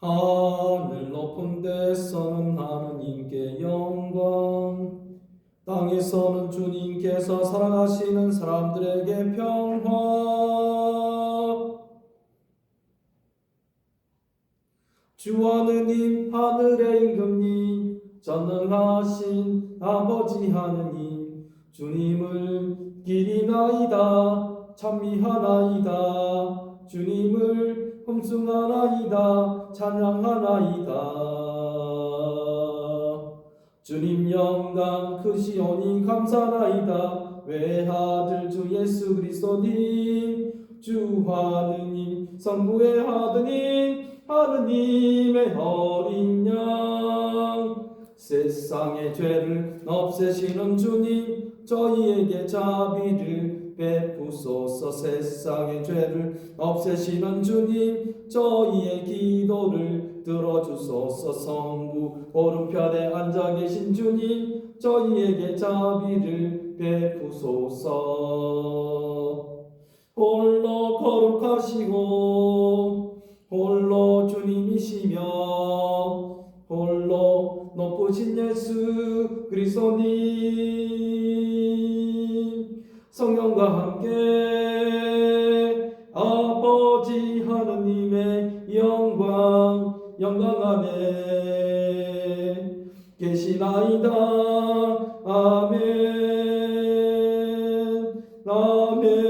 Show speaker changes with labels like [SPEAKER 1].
[SPEAKER 1] 하늘 높은 데서는 하느님께 영광. 땅에서는 주님께서 사랑하시는 사람들에게 평화. 주 하느님 하늘의 임금님 전능하신 아버지 하느님 주님을 기리나이다 찬미하나이다 주님을 흠숭하나이다 찬양하나이다. 주님 영광 크시오니 감사나이다. 외아들 주 예수 그리스도님 주 하느님 성부의 하느님 하느님의 어린 양. 세상의 죄를 없애시는 주님 저희에게 자비를 베푸소서 세상의 죄를 없애시는 주님 저희의 기도를 들어주소서. 성부 오른편에 앉아 계신 주님 저희에게 자비를 베푸소서. 홀로 거룩하시고 홀로 주님이시며 홀로 높으신 예수 그리스도님 성령과 함께 아버지 하느님의 영광 영광 안에 계시나이다. 아멘. 아멘.